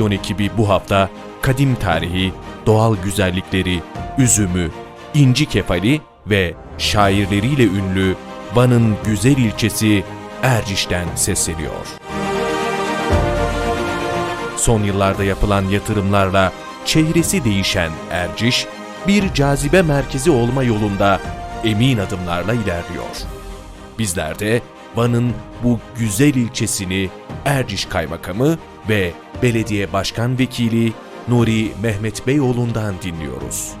Vizyon ekibi bu hafta kadim tarihi, doğal güzellikleri, üzümü, inci kefali ve şairleriyle ünlü Van'ın güzel ilçesi Erciş'ten sesleniyor. Son yıllarda yapılan yatırımlarla çehresi değişen Erciş, bir cazibe merkezi olma yolunda emin adımlarla ilerliyor. Bizler de Van'ın bu güzel ilçesini Erciş Kaymakamı ve Belediye Başkan Vekili Nuri Mehmet Beyoğlu'ndan dinliyoruz.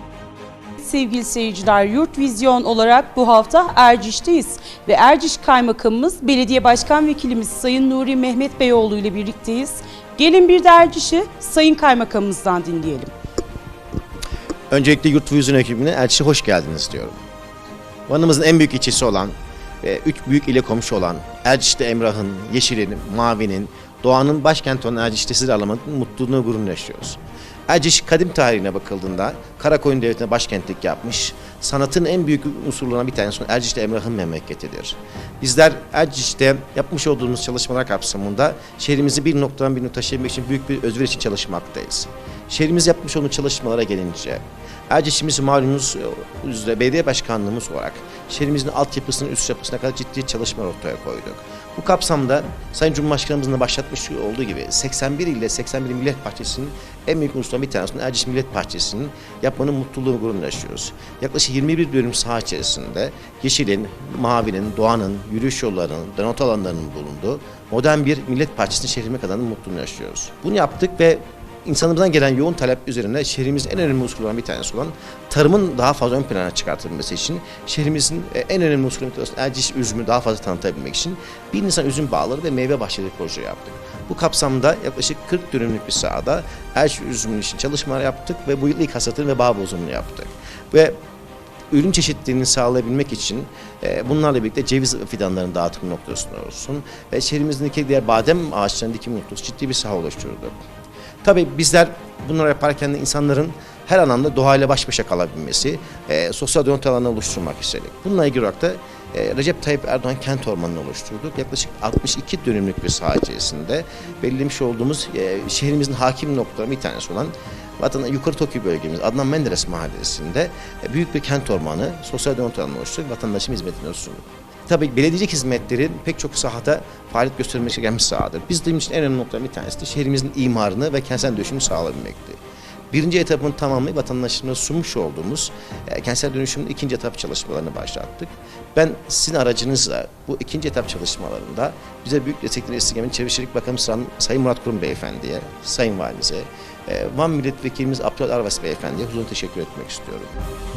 Sevgili seyirciler, Yurt Vizyon olarak bu hafta Erciş'teyiz ve Erciş Kaymakamımız, Belediye Başkan Vekilimiz Sayın Nuri Mehmet Beyoğlu ile birlikteyiz. Gelin bir de Erciş'i Sayın Kaymakamımızdan dinleyelim. Öncelikle Yurt Vizyon ekibine Elçi hoş geldiniz diyorum. Van'ımızın en büyük ilçesi olan ve üç büyük ile komşu olan Erciş'te Emrah'ın, Yeşil'in, Mavi'nin, Doğan'ın başkenti olan Erciş'te sizlerle almanın mutluluğunu gururunu yaşıyoruz. Erciş kadim tarihine bakıldığında Karakoyun Devleti'ne başkentlik yapmış, sanatın en büyük unsurlarından bir tanesi Erciş'te Emrah'ın memleketidir. Bizler Erciş'te yapmış olduğumuz çalışmalar kapsamında şehrimizi bir noktadan bir noktaya taşıyabilmek için büyük bir özveriş için çalışmaktayız. Şehrimiz yapmış olduğu çalışmalara gelince, Erciş'imiz malumunuz üzere belediye başkanlığımız olarak şehrimizin altyapısının üst yapısına kadar ciddi çalışmalar ortaya koyduk. Bu kapsamda Sayın Cumhurbaşkanımızın da başlatmış olduğu gibi 81 ile 81 Millet Partisi'nin en büyük unsurlarından bir tanesi Erciş Millet Partisi'nin yapmanın mutluluğu ve gururunu yaşıyoruz. Yaklaşık 21 dönüm saha içerisinde yeşilin, mavinin, doğanın, yürüyüş yollarının, denot alanlarının bulunduğu modern bir Millet Partisi'nin şehrime kadarının mutluluğunu yaşıyoruz. Bunu yaptık ve insanımızdan gelen yoğun talep üzerine şehrimizin en önemli unsurlarından bir tanesi olan tarımın daha fazla ön plana çıkartılması için şehrimizin e, en önemli unsurlarından tanesi Erciş üzümü daha fazla tanıtabilmek için bir Nisan üzüm bağları ve meyve bahçeleri proje yaptık. Bu kapsamda yaklaşık 40 dönümlük bir sahada Erciş üzümünün için çalışmalar yaptık ve bu yıl ilk hasatını ve bağ bozumunu yaptık. Ve ürün çeşitliliğini sağlayabilmek için e, bunlarla birlikte ceviz fidanlarının dağıtım noktasında olsun ve şehrimizdeki diğer badem ağaçlarının dikim noktası ciddi bir saha oluşturduk. Tabii bizler bunları yaparken de insanların her anlamda doğayla baş başa kalabilmesi, e, sosyal donat alanı oluşturmak istedik. Bununla ilgili olarak da e, Recep Tayyip Erdoğan kent ormanını oluşturduk. Yaklaşık 62 dönümlük bir saha içerisinde belirlemiş olduğumuz e, şehrimizin hakim noktaları bir tanesi olan Vatan Yukarı Tokyo bölgemiz Adnan Menderes mahallesinde e, büyük bir kent ormanı, sosyal donat alanı oluşturduk. Vatandaşın hizmetine sunduk. Tabii belediyecilik hizmetlerin pek çok sahada faaliyet göstermesi gelmiş sahadır. Biz bizim için en önemli noktaların bir tanesi de şehrimizin imarını ve kentsel dönüşümünü sağlayabilmekti. Birinci etapın tamamını vatandaşlarına sunmuş olduğumuz e, kentsel dönüşümün ikinci etap çalışmalarını başlattık. Ben sizin aracınızla bu ikinci etap çalışmalarında bize büyük destekleri esirgemen Çevre Şehircilik Bakanı Sayın Murat Kurum Beyefendi'ye, Sayın Valimize, Van Milletvekilimiz Abdülhamid Arvas Beyefendi'ye huzurunu teşekkür etmek istiyorum.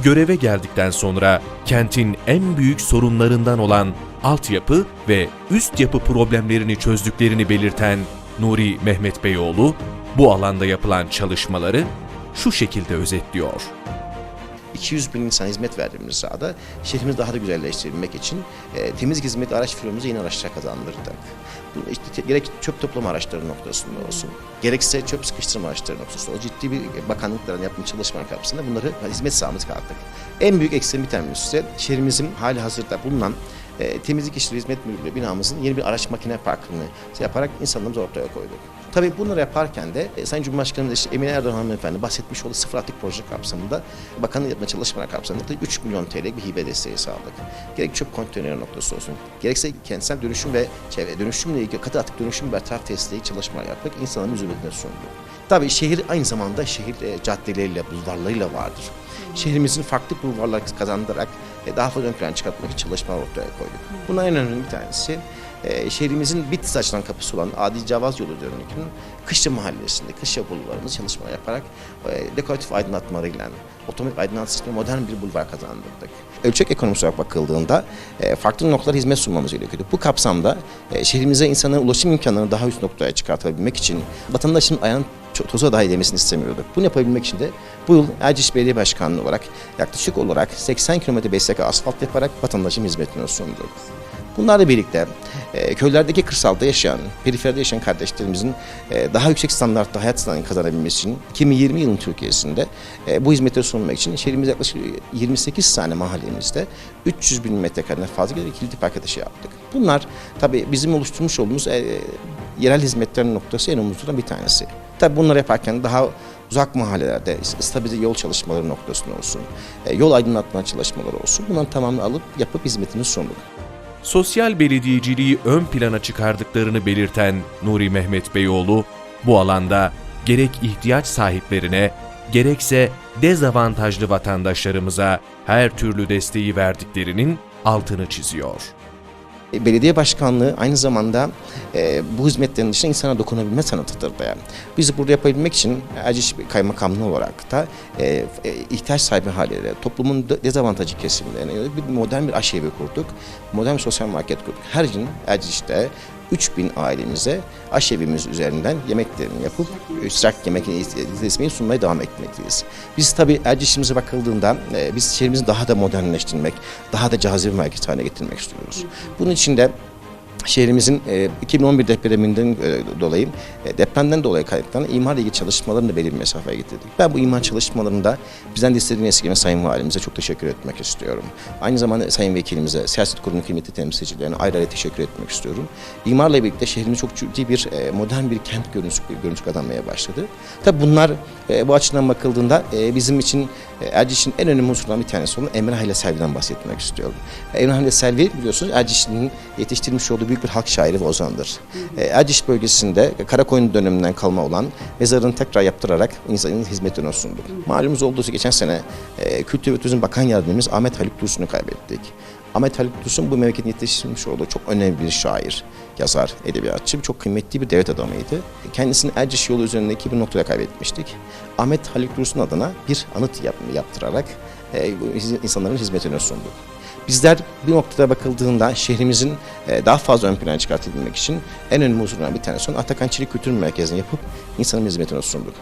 Göreve geldikten sonra kentin en büyük sorunlarından olan altyapı ve üst yapı problemlerini çözdüklerini belirten Nuri Mehmet Beyoğlu, bu alanda yapılan çalışmaları şu şekilde özetliyor. 200 bin insan hizmet verdiğimiz sahada şehrimizi daha da güzelleştirebilmek için e, temiz hizmet araç filomuzu yeni araçlar kazandırdık. Bu işte te- gerek çöp toplama araçları noktasında olsun, gerekse çöp sıkıştırma araçları noktasında olsun, ciddi bir bakanlıkların yapmış çalışmalar kapsamında bunları hizmet sahamız kalktık. En büyük eksiğin bir ise şehrimizin hali hazırda bulunan e, temizlik işleri hizmet müdürlüğü binamızın yeni bir araç makine parkını yaparak insanlarımızı ortaya koyduk. Tabii bunları yaparken de e, Sayın Cumhurbaşkanımız da işte Emine Erdoğan hanımefendi bahsetmiş olduğu sıfır atık proje kapsamında bakanlık yapma çalışmalar kapsamında da 3 milyon TL bir hibe desteği sağladık. Gerek çöp konteyneri noktası olsun, gerekse kentsel dönüşüm ve çevre dönüşümle ilgili katı atık dönüşüm ve etraf testleri çalışmalar yaptık. İnsanların hizmetine sunduk. Tabii şehir aynı zamanda şehir e, caddeleriyle, bulvarlarıyla vardır. Şehrimizin farklı bulvarlar kazandırarak e, daha fazla ön plana çıkartmak için çalışmalar ortaya koyduk. Bunun en önemli bir tanesi e, şehrimizin Bitlis açılan kapısı olan Adi Cavaz yolu üzerindeki Kışla Mahallesi'nde Kışla bulvarımız çalışma yaparak e, dekoratif aydınlatmalarıyla otomatik sistemi modern bir bulvar kazandırdık. Ölçek ekonomisi olarak bakıldığında e, farklı noktalara hizmet sunmamız gerekiyordu. Bu kapsamda e, şehrimize insanların ulaşım imkanlarını daha üst noktaya çıkartabilmek için vatandaşın ayağının çok toza dahi demesini istemiyorduk. Bunu yapabilmek için de bu yıl Erciş Belediye Başkanlığı olarak yaklaşık olarak 80 kilometre beslek asfalt yaparak vatandaşın hizmetine sunduk. Bunlarla birlikte e, köylerdeki kırsalda yaşayan, periferde yaşayan kardeşlerimizin e, daha yüksek standartta hayat standartını kazanabilmesi için 2020 yılın Türkiye'sinde e, bu hizmetleri sunmak için şehrimizde yaklaşık 28 tane mahallemizde 300 bin metrekareden fazla bir kilitli park ateşi yaptık. Bunlar tabii bizim oluşturmuş olduğumuz yerel hizmetlerin noktası en omuzundan bir tanesi. Tabii bunları yaparken daha uzak mahallelerde stabilize yol çalışmaları noktasında olsun, yol aydınlatma çalışmaları olsun bunların tamamını alıp yapıp hizmetini sunduk. Sosyal belediyeciliği ön plana çıkardıklarını belirten Nuri Mehmet Beyoğlu, bu alanda gerek ihtiyaç sahiplerine gerekse dezavantajlı vatandaşlarımıza her türlü desteği verdiklerinin altını çiziyor. E, Belediye başkanlığı aynı zamanda e, bu hizmetlerin dışında insana dokunabilme sanatıdır da yani. Biz burada yapabilmek için Erciş Kaymakamlığı olarak da e, e, ihtiyaç sahibi haliyle toplumun de- dezavantajlı kesimlerine yönelik bir modern bir aşevi kurduk. Modern bir sosyal market kurduk. Her gün Erciş'te 3000 ailemize aşevimiz üzerinden yemeklerini yapıp e, sıcak yemek hizmetini sunmaya devam etmekteyiz. Biz tabii Erciş'imize bakıldığında e, biz şehrimizi daha da modernleştirmek, daha da cazibe merkezi haline getirmek istiyoruz. Bunun için de şehrimizin e, 2011 depreminden e, dolayı e, depremden dolayı kaynaklanan imarla ilgili çalışmalarını da belirli bir mesafeye getirdik. Ben bu imar çalışmalarında bizden de istediğini esirgeme Sayın Valimize çok teşekkür etmek istiyorum. Aynı zamanda Sayın Vekilimize, siyaset kurumu kıymetli temsilcilerine ayrı ayrı teşekkür etmek istiyorum. İmarla birlikte şehrimiz çok ciddi bir e, modern bir kent görüntüsü, görüntüsü kazanmaya başladı. Tabii bunlar e, bu açıdan bakıldığında e, bizim için e, Erciş'in en önemli unsurlarından bir tanesi olan Emrah ile Selvi'den bahsetmek istiyorum. Emrah ile Selvi biliyorsunuz Erciş'in yetiştirmiş olduğu büyük bir halk şairi ve ozandır. E, Erciş bölgesinde Karakoyun döneminden kalma olan mezarını tekrar yaptırarak insanın hizmetine sunduk. Malumuz olduğu geçen sene e, Kültür ve Turizm Bakan Yardımcımız Ahmet Haluk Dursun'u kaybettik. Ahmet Haluk Dursun bu memleketin yetiştirmiş olduğu çok önemli bir şair, yazar, edebiyatçı, çok kıymetli bir devlet adamıydı. Kendisini Erciş yolu üzerindeki bir noktada kaybetmiştik. Ahmet Haluk Dursun adına bir anıt yap, yaptırarak e, insanların hizmetine sunduk. Bizler bir noktada bakıldığında şehrimizin e, daha fazla ön plana çıkartılabilmek için en önemli unsurlardan bir tanesi olan Atakan Çelik Kültür Merkezi'ni yapıp insanın hizmetine sunduk.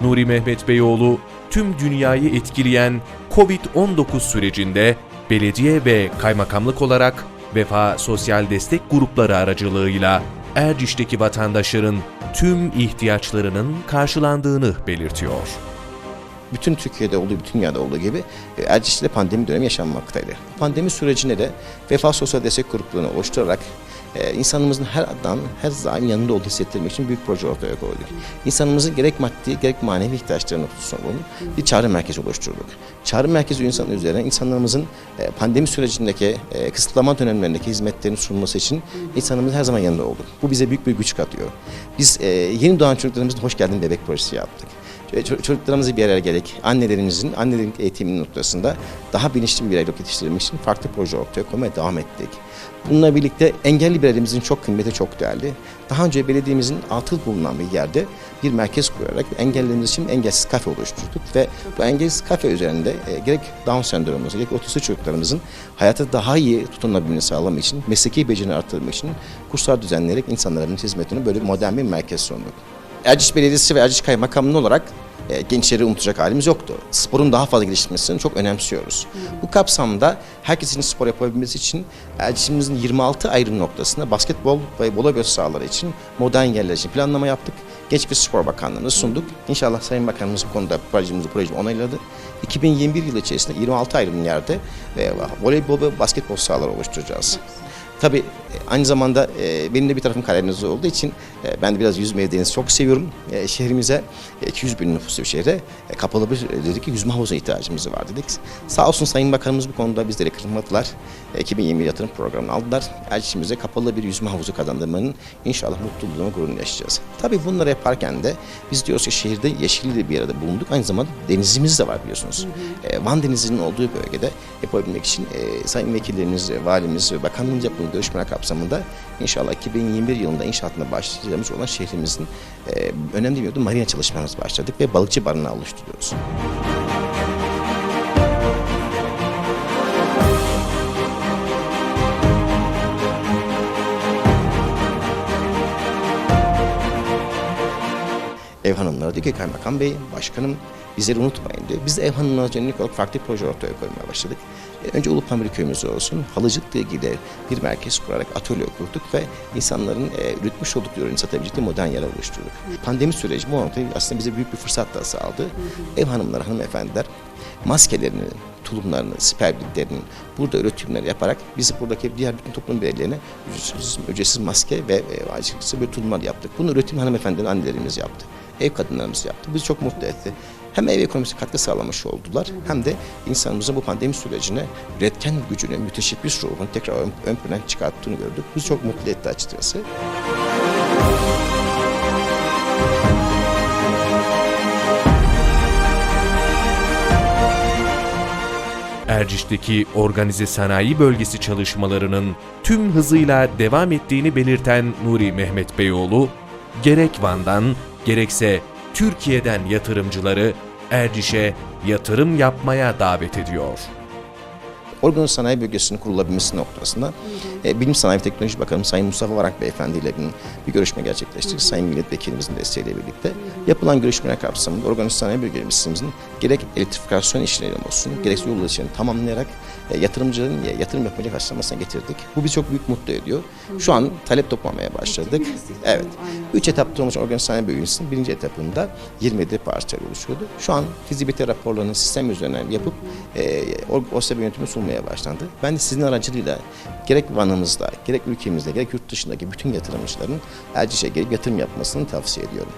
Nuri Mehmet Beyoğlu, tüm dünyayı etkileyen Covid-19 sürecinde belediye ve kaymakamlık olarak Vefa Sosyal Destek Grupları aracılığıyla Erciş'teki vatandaşların tüm ihtiyaçlarının karşılandığını belirtiyor. Bütün Türkiye'de olduğu, bütün dünyada olduğu gibi Erciş'te pandemi dönemi yaşanmaktaydı. Pandemi sürecinde de Vefa Sosyal Destek Gruplarını oluşturarak e, insanımızın her adam, her daim yanında olduğunu hissettirmek için büyük proje ortaya koyduk. İnsanımızın gerek maddi, gerek manevi ihtiyaçları noktasında bir çağrı merkezi oluşturduk. Çağrı merkezi insan üzerine insanlarımızın e, pandemi sürecindeki e, kısıtlama dönemlerindeki hizmetlerini sunması için insanımız her zaman yanında olduk. Bu bize büyük bir güç katıyor. Biz e, yeni doğan çocuklarımızın hoş geldin bebek projesi yaptık. Ço- Çocuklarımızı bir araya gerek annelerimizin annelerin eğitiminin noktasında daha bilinçli bir bireylik yetiştirmek için farklı proje ortaya koymaya devam ettik. Bununla birlikte engelli bireylerimizin çok kıymeti çok değerli. Daha önce belediyemizin atıl bulunan bir yerde bir merkez kurarak engellilerimiz için engelsiz kafe oluşturduk ve bu engelsiz kafe üzerinde e, gerek Down sendromumuz gerek otistik çocuklarımızın hayata daha iyi tutunabilmesini sağlamak için, mesleki becerini artırmak için kurslar düzenleyerek insanların hizmetine böyle modern bir merkez sunduk. Erciş Belediyesi ve Erciş Kaymakamlığı olarak e, gençleri unutacak halimiz yoktu. Sporun daha fazla gelişmesini çok önemsiyoruz. Bu kapsamda herkesin spor yapabilmesi için Erciş'imizin 26 ayrı noktasında basketbol ve voleybol sahaları için modern yerler için planlama yaptık. Genç bir Spor Bakanlığı'na sunduk. İnşallah Sayın Bakanımız bu konuda projemizi, projemi onayladı. 2021 yılı içerisinde 26 ayrı yerde e, voleybol ve basketbol sahaları oluşturacağız. Tabii e, aynı zamanda e, benim de bir tarafım Karadeniz olduğu için e, ben de biraz yüzmeyi deniz çok seviyorum. E, şehrimize e, 200 bin nüfuslu bir şehre e, kapalı bir e, dedik ki yüzme havuzuna ihtiyacımız var dedik. Sağ olsun Sayın Bakanımız bu konuda bizleri kırmadılar. E, 2020 yatırım programını aldılar. Elçimize kapalı bir yüzme havuzu kazandırmanın inşallah mutluluğunu gururunu yaşayacağız. Tabii bunları yaparken de biz diyoruz ki şehirde yeşilli bir arada bulunduk. Aynı zamanda denizimiz de var biliyorsunuz. E, Van Denizi'nin olduğu bölgede yapabilmek için e, Sayın Vekillerimiz, e, Valimiz ve Bakanlığımız yaptığı görüşmeler kapsamında inşallah 2021 yılında inşaatına başlayacağımız olan şehrimizin e, önemli bir yolda marina çalışmalarımız başladık ve balıkçı barınağı oluşturuyoruz. Ev hanımları diyor ki kaymakam bey, başkanım bizleri unutmayın diyor. Biz de ev hanımlarına yönelik olarak farklı proje ortaya koymaya başladık. E, Önce Ulupamir köyümüz olsun, halıcılıkla ilgili bir merkez kurarak atölye kurduk ve insanların e, üretmiş oldukları ürünü satabilecekleri modern yerler oluşturduk. Pandemi süreci bu noktada aslında bize büyük bir fırsat da sağladı. Ev hanımları, hanımefendiler maskelerini, tulumlarını, siperliklerini burada üretimler yaparak biz buradaki diğer bütün toplum bireylerine ücretsiz, ücretsiz maske ve e, açıkçası bir tulumlar yaptık. Bunu üretim hanımefendilerin annelerimiz yaptı. Ev kadınlarımız yaptı. Bizi çok mutlu etti. Hem ev ekonomisine katkı sağlamış oldular hem de insanımızın bu pandemi sürecine üretken gücünü, müteşebbis ruhunu tekrar ön, ön plana çıkarttığını gördük. Bizi çok mutlu etti açıkçası. Erciş'teki organize sanayi bölgesi çalışmalarının tüm hızıyla devam ettiğini belirten Nuri Mehmet Beyoğlu, gerek Van'dan gerekse Türkiye'den yatırımcıları Erciş'e yatırım yapmaya davet ediyor. Organize sanayi bölgesinin kurulabilmesi noktasında e, Bilim Sanayi ve Teknoloji Bakanı Sayın Mustafa Varak Beyefendi ile bir, görüşme gerçekleştirdik. Sayın Milletvekilimizin desteğiyle birlikte. Yapılan görüşmeler kapsamında organize sanayi bölgemizin gerek elektrifikasyon işleri olsun, gerekse yol işlerini tamamlayarak e, yatırımcıların e, yatırım yapacak aşamasına getirdik. Bu bizi çok büyük mutlu ediyor. Şu an talep toplamaya başladık. Evet. Üç etapta olmuş organize sanayi bölgesinin birinci etapında 27 parça oluşuyordu. Şu an fizibilite raporlarını sistem üzerinden yapıp e, o, yönetimi sunmaya başlandı. Ben de sizin aracılığıyla gerek Van'ımızda, gerek ülkemizde, gerek yurt dışındaki bütün yatırımcıların Erciş'e gelip yatırım yapmasını tavsiye ediyorum.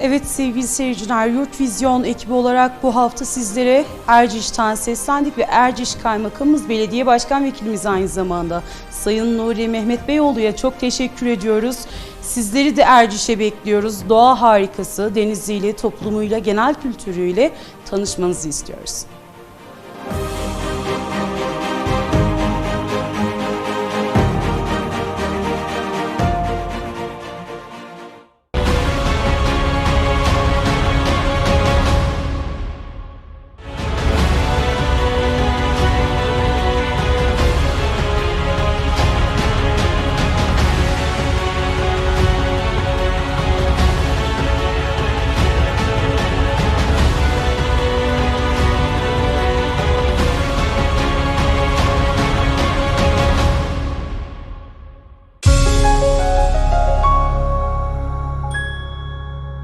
Evet sevgili seyirciler, Yurt Vizyon ekibi olarak bu hafta sizlere Erciş'ten seslendik ve Erciş Kaymakamımız Belediye Başkan Vekilimiz aynı zamanda Sayın Nuri Mehmet Beyoğlu'ya çok teşekkür ediyoruz. Sizleri de Erciş'e bekliyoruz. Doğa harikası, deniziyle, toplumuyla, genel kültürüyle tanışmanızı istiyoruz.